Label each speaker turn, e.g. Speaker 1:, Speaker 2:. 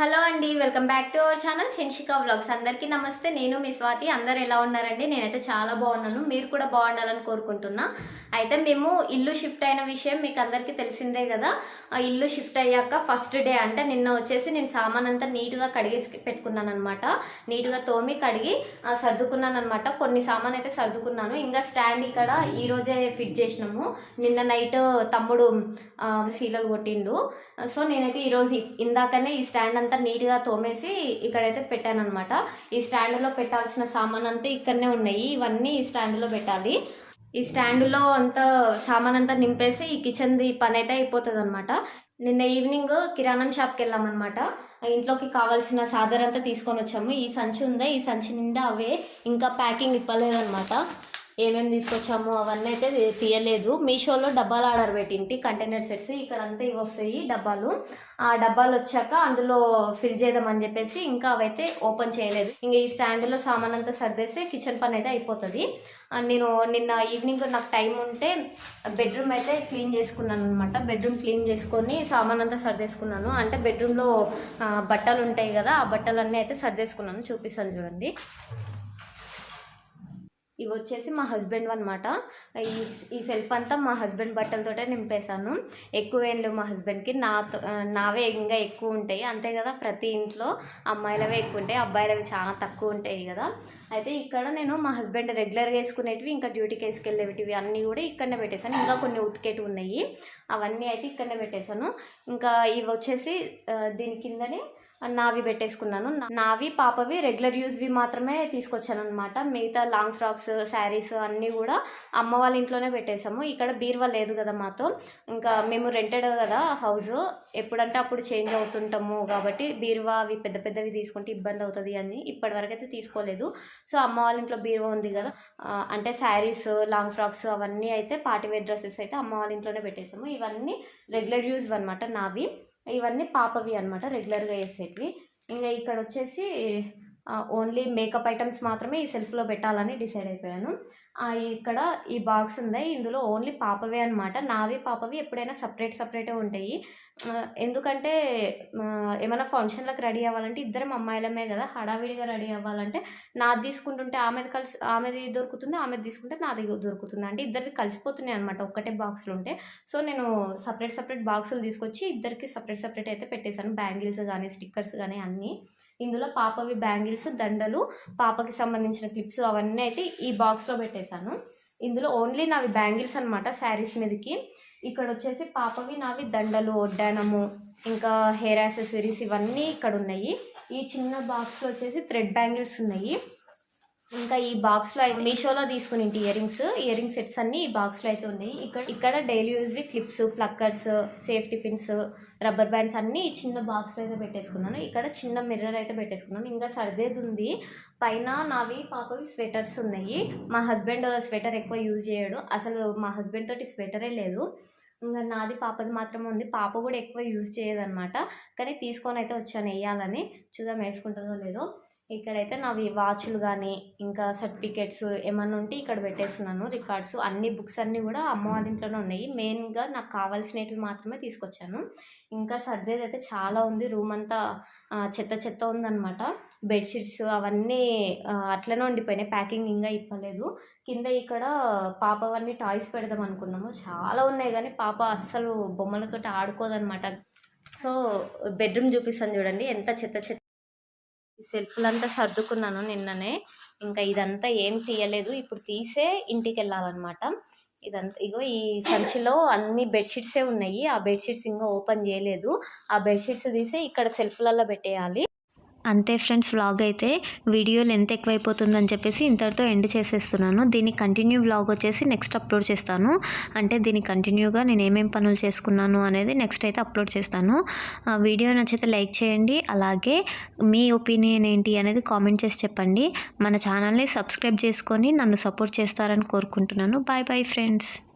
Speaker 1: Hello అండి welcome back to our channel Henshika vlogs. అందరికీ నమస్తే నేను మీ స్వాతి. అందరు ఎలా ఉన్నారండి? నేనైతే చాలా బాగున్నాను. మీరు కూడా బాగుండాలని కోరుకుంటున్నా. అయితే మేము ఇల్లు షిఫ్ట్ అయిన విషయం మీకు అందరికీ తెలిసిందే కదా. ఆ ఇల్లు షిఫ్ట్ అయ్యాక ఫస్ట్ డే అంటే నిన్న వచ్చేసి నేను సామాన్ అంతా నీట్గా కడిగేసి పెట్టుకున్నాను అనమాట నీట్గా తోమి కడిగి సర్దుకున్నాను అనమాట కొన్ని సామాన్ అయితే సర్దుకున్నాను. ఇంకా స్టాండ్ ఇక్కడ ఈరోజే ఫిట్ చేసినాము. నిన్న నైట్ తమ్ముడు సీలలు కొట్టిండు. సో నేనైతే ఈరోజు ఇందాకనే ఈ స్టాండ్ అంతా అంతా నీట్గా తోమేసి ఇక్కడైతే పెట్టాను అనమాట ఈ స్టాండ్లో పెట్టాల్సిన సామాన్ అంతా ఇక్కడనే ఉన్నాయి. ఇవన్నీ ఈ స్టాండ్లో పెట్టాలి. ఈ స్టాండ్లో అంతా సామాన్ అంతా నింపేసి ఈ కిచెన్ది పని అయితే అయిపోతుంది అనమాట నిన్న ఈవినింగ్ కిరాణం షాప్కి వెళ్ళామన్నమాట ఇంట్లోకి కావాల్సిన సాదర్ అంతా తీసుకొని వచ్చాము ఈ సంచి ఉందా? ఈ సంచి నిండా అవే. ఇంకా ప్యాకింగ్ ఇవ్వలేదన్నమాట. ఏమేమి తీసుకొచ్చాము అవన్నీ అయితే తీయలేదు. మీషోలో డబ్బాలు ఆర్డర్ పెట్టింటి కంటైనర్ సెట్స్. ఇక్కడ అంతా ఇవి వస్తాయి డబ్బాలు. ఆ డబ్బాలు వచ్చాక అందులో ఫిల్ చేద్దామని చెప్పేసి ఇంకా అవైతే ఓపెన్ చేయలేదు. ఇంకా ఈ స్టాండ్లో సామాన్ అంతా సర్దేస్తే కిచెన్ పని అయితే అయిపోతుంది. నేను నిన్న ఈవినింగ్ నాకు టైం ఉంటే బెడ్రూమ్ అయితే క్లీన్ చేసుకున్నాను అనమాట బెడ్రూమ్ క్లీన్ చేసుకొని సామాన్ అంతా సర్దేసుకున్నాను. అంటే బెడ్రూమ్లో బట్టలు ఉంటాయి కదా ఆ బట్టలన్నీ అయితే సర్దేసుకున్నాను. చూపిస్తాను చూడండి. ఇవి వచ్చేసి మా హస్బెండ్ అనమాట ఈ ఈ సెల్ఫ్ అంతా మా హస్బెండ్ బట్టలతోటే నింపేశాను. ఎక్కువ ఏం లేవు మా హస్బెండ్కి నా నావే ఇంకా ఎక్కువ ఉంటాయి అంతే కదా ప్రతి ఇంట్లో అమ్మాయిలవే ఎక్కువ ఉంటాయి అబ్బాయిలవి చాలా తక్కువ ఉంటాయి కదా. అయితే ఇక్కడ నేను మా హస్బెండ్ రెగ్యులర్గా వేసుకునేటివి ఇంకా డ్యూటీకి వేసుకెళ్ళేటివి అన్నీ కూడా ఇక్కడనే పెట్టేశాను. ఇంకా కొన్ని ఉతికేటివి ఉన్నాయి. అవన్నీ అయితే ఇక్కడనే పెట్టేశాను. ఇంకా ఇవి వచ్చేసి దీని కిందనే నావి పెట్టేసుకున్నాను. నావి పాపవి రెగ్యులర్ యూజ్వి మాత్రమే తీసుకొచ్చాను అనమాట మిగతా లాంగ్ ఫ్రాక్స్ శారీస్ అన్నీ కూడా అమ్మ వాళ్ళ ఇంట్లోనే పెట్టేశాము. ఇక్కడ బీరువా లేదు కదా మాతో. ఇంకా మేము రెంటెడ్ కదా హౌస్ ఎప్పుడంటే అప్పుడు చేంజ్ అవుతుంటాము కాబట్టి బీరువా అవి పెద్ద పెద్దవి తీసుకుంటే ఇబ్బంది అవుతుంది అని ఇప్పటివరకు అయితే తీసుకోలేదు. సో అమ్మ వాళ్ళ ఇంట్లో బీరువా ఉంది కదా. అంటే శారీస్ లాంగ్ ఫ్రాక్స్ అవన్నీ అయితే పార్టీవేర్ డ్రెస్సెస్ అయితే అమ్మ వాళ్ళ ఇంట్లోనే పెట్టేశాము. ఇవన్నీ రెగ్యులర్ యూజ్ అనమాట నావి. ఇవన్నీ పాపవి అనమాట రెగ్యులర్గా వేసేటివి ఇంకా ఇక్కడ వచ్చేసి ఓన్లీ మేకప్ ఐటమ్స్ మాత్రమే ఈ సెల్ఫ్లో పెట్టాలని డిసైడ్ అయిపోయాను. ఇక్కడ ఈ బాక్స్ ఉంది ఇందులో ఓన్లీ పాపవే అనమాట నావి పాపవి ఎప్పుడైనా సపరేట్ సపరేటే ఉంటాయి. ఎందుకంటే ఏమైనా ఫంక్షన్లకు రెడీ అవ్వాలంటే ఇద్దరం అమ్మాయిలమే కదా. హడావిడిగా రెడీ అవ్వాలంటే నాది తీసుకుంటుంటే ఆమెది కలిసి ఆమెది దొరుకుతుంది ఆమెది తీసుకుంటే నాది దొరుకుతుంది. అంటే ఇద్దరికి కలిసిపోతున్నాయి అనమాట ఒక్కటే బాక్సులు ఉంటే. సో నేను సపరేట్ సపరేట్ బాక్సులు తీసుకొచ్చి ఇద్దరికి సపరేట్ సపరేట్ అయితే పెట్టేశాను. బ్యాంగిల్స్ కానీ స్టిక్కర్స్ కానీ అన్నీ. ఇందులో పాపవి బ్యాంగిల్స్ దండలు పాపకి సంబంధించిన క్లిప్స్ అవన్నీ అయితే ఈ బాక్స్లో పెట్టేశాను. ఇందులో ఓన్లీ నావి బ్యాంగిల్స్ అనమాట శారీస్ మీదకి. ఇక్కడ వచ్చేసి పాపవి నావి దండలు ఒడ్డానము ఇంకా హెయిర్ యాక్సెసరీస్ ఇవన్నీ ఇక్కడ ఉన్నాయి. ఈ చిన్న బాక్స్లో వచ్చేసి థ్రెడ్ బ్యాంగిల్స్ ఉన్నాయి. ఇంకా ఈ బాక్స్లో అయితే మీషోలో తీసుకుని ear rings ear ring sets అన్ని ఈ బాక్స్లో అయితే ఉన్నాయి. ఇక్కడ? ఇక్కడ daily యూజ్వి clips pluckers safety pins rubber bands అన్ని చిన్న బాక్స్లో అయితే పెట్టేసుకున్నాను. ఇక్కడ చిన్న మిర్రర్ అయితే పెట్టేసుకున్నాను. ఇంకా సర్దేది ఉంది. పైన నావి పాపవి స్వెటర్స్ ఉన్నాయి. మా హస్బెండ్ స్వెటర్ ఎక్కువ యూజ్ చేయడు. అసలు మా హస్బెండ్ తోటి స్వెటరే లేదు. ఇంకా నాది పాపది మాత్రమే ఉంది. పాప కూడా ఎక్కువ యూజ్ చేయదన్నమాట. కానీ తీసుకొని అయితే వచ్చాను. వేయాలని. చూద్దాం వేసుకుంటుందో లేదో. ఇక్కడైతే నావి వాచ్లు కానీ ఇంకా సర్టిఫికేట్స్ ఏమన్నా ఉంటే ఇక్కడ పెట్టేస్తున్నాను రికార్డ్స్ అన్ని బుక్స్ అన్నీ కూడా అమ్మవారి ఇంట్లోనే ఉన్నాయి. మెయిన్గా నాకు కావాల్సినవి మాత్రమే తీసుకొచ్చాను. ఇంకా సర్దేది అయితే చాలా ఉంది రూమ్ అంతా చెత్త చెత్త ఉందన్నమాట. బెడ్షీట్స్ అవన్నీ అట్లనే ఉండిపోయినాయి. ప్యాకింగ్ ఇంకా ఇప్పలేదు కింద ఇక్కడ పాప అవన్నీ టాయ్స్ పెడదాం అనుకున్నాము. చాలా ఉన్నాయి కానీ పాప అస్సలు బొమ్మలతో ఆడుకోదనమాట సో బెడ్రూమ్ చూపిస్తాను చూడండి. ఎంత చెత్త చెత్త ఈ సెల్ఫ్లంతా సర్దుకున్నాను నిన్ననే. ఇంకా ఇదంతా ఏం తీయలేదు. ఇప్పుడు తీసే ఇంటికి వెళ్ళాలన్నమాట ఇదంతా ఇగో ఈ సంచిలో అన్ని బెడ్షీట్సే ఉన్నాయి. ఆ బెడ్షీట్స్ ఇంకా ఓపెన్ చేయలేదు. ఆ బెడ్షీట్స్ తీసి ఇక్కడ సెల్ఫ్లలో పెట్టేయాలి.
Speaker 2: అంతే ఫ్రెండ్స్ వ్లాగ్ అయితే వీడియో లెంత్ ఎక్కువైపోతుందని చెప్పేసి ఇంతటితో ఎండ్ చేసేస్తున్నాను. దీని కంటిన్యూ వ్లాగ్ వచ్చేసి నెక్స్ట్ అప్లోడ్ చేస్తాను. అంటే దీని కంటిన్యూగా నేను ఏమేం పనులు చేసుకున్నాను అనేది నెక్స్ట్ అయితే అప్లోడ్ చేస్తాను. వీడియో నచ్చితే లైక్ చేయండి. అలాగే మీ ఒపీనియన్ ఏంటి అనేది కామెంట్ చేసి చెప్పండి. మన ఛానల్ని సబ్స్క్రైబ్ చేసుకొని నన్ను సపోర్ట్ చేస్తారని కోరుకుంటున్నాను. Bye bye friends